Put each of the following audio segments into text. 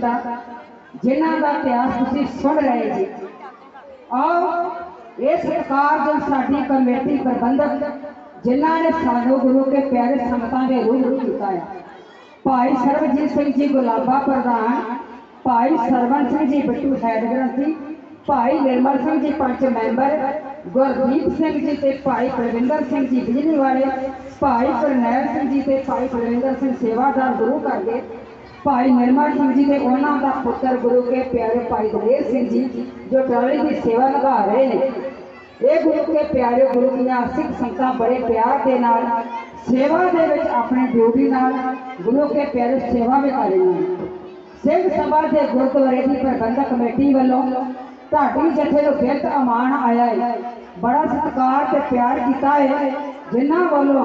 ਸਿੰਘ ਜੀ ਜਿੰਦਾ ਜਿਨ੍ਹਾਂ ਦਾ ਇਤਿਹਾਸ ਤੁਸੀਂ ਸੁਣ ਰਹੇ ਜੀ ਆਓ ਇਹ ਸਰਕਾਰ ਜੋ ਸਾਡੀ ਕਮੇਟੀ ਪ੍ਰਬੰਧਕ ਜਿਨ੍ਹਾਂ ਨੇ ਸਾਨੂੰ ਗੁਰੂ ਕੇ ਪਿਆਰੇ ਸੰਗਤਾਂ ਦੇ ਰੂਪ ਕੀਤਾ ਆ ਭਾਈ ਸਰਬਜੀਤ ਸਿੰਘ ਜੀ ਗੁਲਾਬਾ ਪ੍ਰਧਾਨ ਭਾਈ ਸਰਵਨ ਸਿੰਘ ਜੀ ਬਿੱਟੂ ਹੈਡ ਗ੍ਰੰਥੀ ਭਾਈ ਨਿਰਮਲ ਸਿੰਘ ਜੀ ਪੰਚ ਮੈਂਬਰ ਗੁਰਦੀਪ ਸਿੰਘ ਜੀ ਤੇ ਭਾਈ ਪ੍ਰਵਿੰਦਰ ਸਿੰਘ ਜੀ ਬਿਜਲੀ ਵਾਲੇ ਭਾਈ ਕਰਨੈਲ ਸਿੰਘ ਜੀ ਤੇ ਭਾਈ ਪ੍ਰਵਿੰਦਰ ਸਿੰਘ ਸੇਵਾਦਾਰ ਗੁਰੂ ਘਰ ਦੇ ਭਾਈ ਨਿਰਮਲ ਸਿੰਘ ਜੀ ਤੇ ਉਹਨਾਂ ਦਾ ਪੁੱਤਰ ਗੁਰੂ ਕੇ ਪਿਆਰੇ ਭਾਈ ਦਲੇਰ ਸਿੰਘ ਜੀ ਜੋ ਟਰਾਲੀ ਦੀ ਸੇਵਾ ਨਿਭਾ ਰਹੇ ਨੇ ਇਹ ਗੁਰੂ ਕੇ ਪਿਆਰੇ ਗੁਰੂ ਦੀਆਂ ਸਿੱਖ ਸੰਗਤਾਂ ਬੜੇ ਪਿਆਰ ਦੇ ਨਾਲ ਸੇਵਾ ਦੇ ਵਿੱਚ ਆਪਣੇ ਡਿਊਟੀ ਨਾਲ ਗੁਰੂ ਕੇ ਪਿਆਰੇ ਸੇਵਾ ਵੀ ਕਰ ਰਹੀਆਂ ਨੇ ਸਿੰਘ ਸਭਾ ਦੇ ਗੁਰਦੁਆਰੇ ਦੀ ਪ੍ਰਬੰਧਕ ਕਮੇਟੀ ਵੱਲੋਂ ਢਾਡੀ ਜਥੇ ਨੂੰ ਬਿਰਤ ਅਮਾਨ ਆਇਆ ਹੈ ਬੜਾ ਸਤਿਕਾਰ ਤੇ ਪਿਆਰ ਕੀਤਾ ਹੈ ਜਿਨ੍ਹਾਂ ਵੱਲੋਂ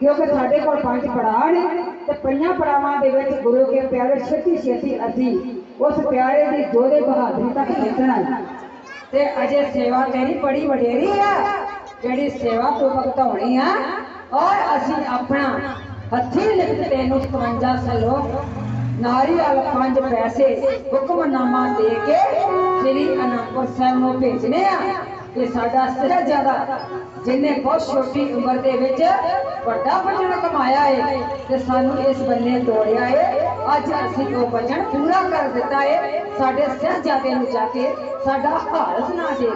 ਕਿਉਂਕਿ ਸਾਡੇ ਕੋਲ ਪੰਜ ਪੜਾਅ ਨੇ ਤੇ ਪੰਜਾਂ ਪੜਾਵਾਂ ਦੇ ਵਿੱਚ ਗੁਰੂ ਕੇ ਪਿਆਰੇ ਛੇਤੀ ਛੇਤੀ ਅਸੀਂ ਉਸ ਪਿਆਰੇ ਦੀ ਜੋਦੇ ਬਹਾਦਰੀ ਤੱਕ ਪਹੁੰਚਣਾ ਹੈ ਤੇ ਅਜੇ ਸੇਵਾ ਤੇਰੀ ਬੜੀ ਵਡੇਰੀ ਆ ਜਿਹੜੀ ਸੇਵਾ ਤੂੰ ਭਗਤਾਉਣੀ ਆ ਔਰ ਅਸੀਂ ਆਪਣਾ ਹੱਥੀਂ ਲਿਖਤ ਤੈਨੂੰ 51 ਸਲੋ ਨਾਰੀਅਲ ਪੰਜ ਪੈਸੇ ਹੁਕਮਨਾਮਾ ਦੇ ਕੇ ਸ੍ਰੀ ਅਨੰਦਪੁਰ ਸਾਹਿਬ ਨੂੰ ਭੇਜਨੇ ਆ ਕਿ ਸਾਡਾ ਸਹਿਜਾਦਾ ਜਿਨੇ ਬਹੁਤ ਛੋਟੀ ਉਮਰ ਦੇ ਵਿੱਚ ਵੱਡਾ ਵਚਨ ਕਮਾਇਆ ਹੈ ਤੇ ਸਾਨੂੰ ਇਸ ਬੰਨੇ ਤੋੜਿਆ ਹੈ ਅੱਜ ਅਸੀਂ ਉਹ ਵਚਨ ਪੂਰਾ ਕਰ ਦਿੱਤਾ ਹੈ ਸਾਡੇ ਸਹਿਜਾਦੇ ਨੂੰ ਜਾ ਕੇ ਸਾਡਾ ਹਾਲ ਸੁਣਾ ਦੇ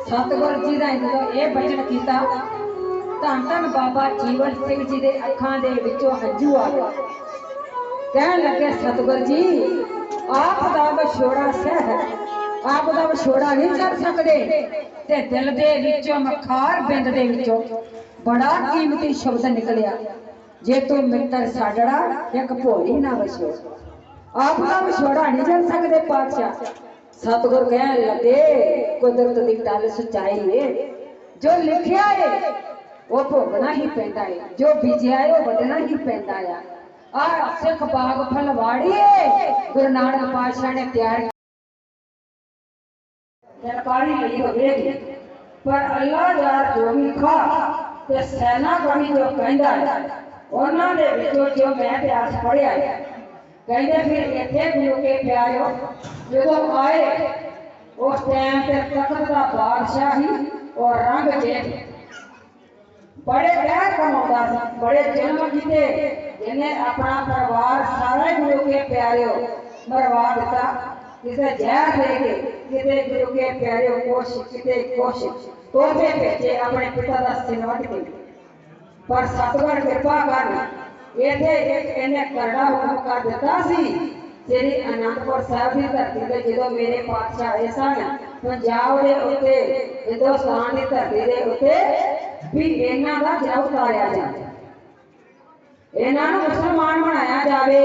ਸਤਿਗੁਰ ਜੀ ਦਾ ਜਦੋਂ ਇਹ ਬਚਨ ਕੀਤਾ ਧੰਨ ਧੰਨ ਬਾਬਾ ਜੀਵਨ ਸਿੰਘ ਜੀ ਦੇ ਅੱਖਾਂ ਦੇ ਵਿੱਚੋਂ ਹੰਝੂ ਆ ਗਏ ਕਹਿਣ ਲੱਗੇ ਸਤਿਗੁਰ ਜੀ ਆਪ ਦਾ ਵਿਛੋੜਾ ਸਹਿ ਹੈ ਆਪ ਦਾ ਵਿਛੋੜਾ ਨਹੀਂ ਕਰ ਸਕਦੇ ਤੇ ਦਿਲ ਦੇ ਵਿੱਚੋਂ ਮਖਾਰ ਬਿੰਦ ਦੇ ਵਿੱਚੋਂ ਬੜਾ ਕੀਮਤੀ ਸ਼ਬਦ ਨਿਕਲਿਆ ਜੇ ਤੂੰ ਮਿੱਤਰ ਸਾਡੜਾ ਇੱਕ ਭੋਲੀ ਨਾ ਵਸੋ ਆਪ ਦਾ ਵਿਛੋੜਾ ਨਹੀਂ ਕਰ ਸਕਦੇ ਪਾਤਸ਼ਾਹ ਸਤਿਗੁਰ ਕਹਿਣ ਲੱਗੇ ਕੁਦਰਤ ਦੀ ਟੱਲ ਸਚਾਈ ਏ ਜੋ ਲਿਖਿਆ ਏ ਉਹ ਭੋਗਣਾ ਹੀ ਪੈਂਦਾ ਏ ਜੋ ਬੀਜਿਆ ਏ ਉਹ ਵੱਢਣਾ ਹੀ ਪੈਂਦਾ ਆ ਆ ਸਿੱਖ ਬਾਗ ਫਲਵਾੜੀ ਏ ਗੁਰੂ ਨਾਨਕ ਪਾਤਸ਼ਾਹ ਨੇ ਤਿਆਰ ਸਰਕਾਰੀ ਲਈ ਹੋਵੇਗੀ ਪਰ ਅੱਲਾ ਯਾਰ ਜੋ ਵੀ ਖਾ ਤੇ ਸੈਨਾ ਗਣੀ ਜੋ ਕਹਿੰਦਾ ਹੈ ਉਹਨਾਂ ਦੇ ਵਿੱਚੋਂ ਜੋ ਮੈਂ ਇਤਿਹਾਸ ਪੜਿਆ ਹੈ ਕਹਿੰਦੇ ਫਿਰ ਇੱਥੇ ਗੁਰੂ ਕੇ ਪਿਆਰਿਓ ਜਦੋਂ ਆਏ ਉਸ ਟਾਈਮ ਤੇ ਤਖਤ ਦਾ ਬਾਦਸ਼ਾਹ ਹੀ ਔਰ ਰੰਗ ਜੇਠ ਬੜੇ ਕਹਿ ਕਮਾਉਂਦਾ ਸੀ ਬੜੇ ਜਨਮ ਕੀਤੇ ਜਿਹਨੇ ਆਪਣਾ ਪਰਿਵਾਰ ਸਾਰਾ ਹੀ ਗੁਰੂ ਕੇ ਪਿਆਰਿਓ ਮਰਵਾ ਦਿੱਤਾ ਕਿਸੇ ਜ਼ਹਿਰ ਦੇ ਕੇ ਕਿਤੇ ਗੁਰੂ ਕੇ ਪਿਆਰਿਓ ਕੋਸ਼ ਕਿਤੇ ਕੋਸ਼ ਤੋਹਫੇ ਭੇਜੇ ਆਪਣੇ ਪਿਤਾ ਦਾ ਸਿਰ ਵੱਢ ਕੇ ਪਰ ਸਤਿਗੁਰ ਕਿਰਪਾ ਕਰ ਇਹਦੇ ਇੱਕ ਇਹਨੇ ਕਰੜਾ ਹੁਕਮ ਕਰ ਦਿੱਤਾ ਸੀ ਸ੍ਰੀ ਅਨੰਦਪੁਰ ਸਾਹਿਬ ਦੀ ਧਰਤੀ ਤੇ ਜਦੋਂ ਮੇਰੇ ਪਾਤਸ਼ਾਹ ਆਏ ਸਨ ਪੰਜਾਬ ਦੇ ਉੱਤੇ ਹਿੰਦੁਸਤਾਨ ਦੀ ਧਰਤੀ ਦੇ ਉੱਤੇ ਵੀ ਇਹਨਾਂ ਦਾ ਜਲ ਉਤਾਰਿਆ ਜਾਵੇ ਇਹਨਾਂ ਨੂੰ ਮੁਸਲਮਾਨ ਬਣਾਇਆ ਜਾਵੇ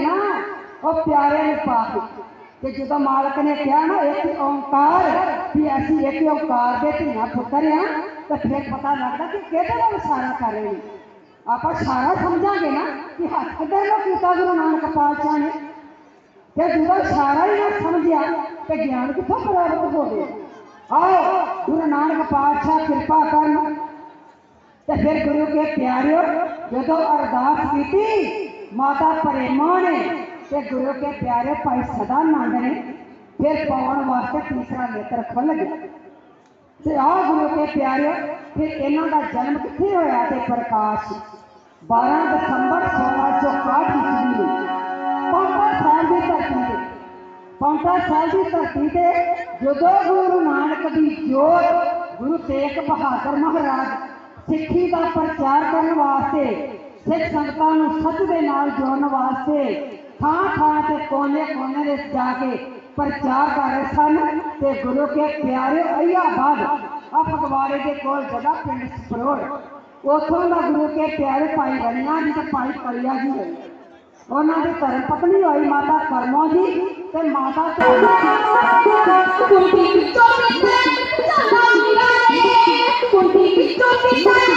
ना, और प्यारे ने तो जो मालक ने कहा ना, एक ओंकार भी ऐसी एक ओंकार के पुत्र हैं तो फिर पता लगता कि इशारा कर रहे हैं। आप इशारा समझागे ना, कि हाथ में गुरु नानक पातशाह ने जो इशारा ही ना समझिया तो ज्ञान कितों प्राप्त हो गया। आओ गुरु नानक पातशाह कृपा कर तो फिर गुरु के प्यारियों जो अरदास की माता प्रेमा ने तो गुरु के प्यारे भाई सदानंद ने फिर पाने वास्ते तीसरा नेत्र खुल गया तो आ गुरु के प्यारियों, फिर इन्हों का जन्म कितने होया तो प्रकाश? बारह दसंबर सोलह सौ अठ ईस्वी में पौंटा साल की धरती से पौंटा साल की धरती से जो गुरु नानक की जोत, गुरु तेग बहादुर महाराज ਸਿੱਖੀ ਦਾ ਪ੍ਰਚਾਰ ਕਰਨ ਵਾਸਤੇ ਸਿੱਖ ਸੰਗਤਾਂ ਨੂੰ ਸੱਚ ਦੇ ਨਾਲ ਜੋੜਨ ਵਾਸਤੇ ਥਾਂ ਥਾਂ ਤੇ ਕੋਨੇ ਕੋਨੇ ਦੇ ਜਾ ਕੇ ਪ੍ਰਚਾਰ ਕਰ ਰਹੇ ਸਨ ਤੇ ਗੁਰੂ ਕੇ ਪਿਆਰੇ ਅਈਆਬਾਦ ਆ ਫਗਵਾੜੇ ਦੇ ਕੋਲ ਜਗ੍ਹਾ ਪਿੰਡ ਸਪਰੋੜ ਉਥੋਂ ਦਾ ਗੁਰੂ ਕੇ ਪਿਆਰੇ ਭਾਈ ਰਣੀਆਂ ਜੀ ਤੇ ਭਾਈ ਕਲਿਆ ਜੀ ਹੋਏ ਉਹਨਾਂ ਦੀ ਧਰਮ ਪਤਨੀ ਹੋਈ ਮਾਤਾ ਕਰਮੋ ਜੀ ਤੇ ਮਾਤਾ 不明白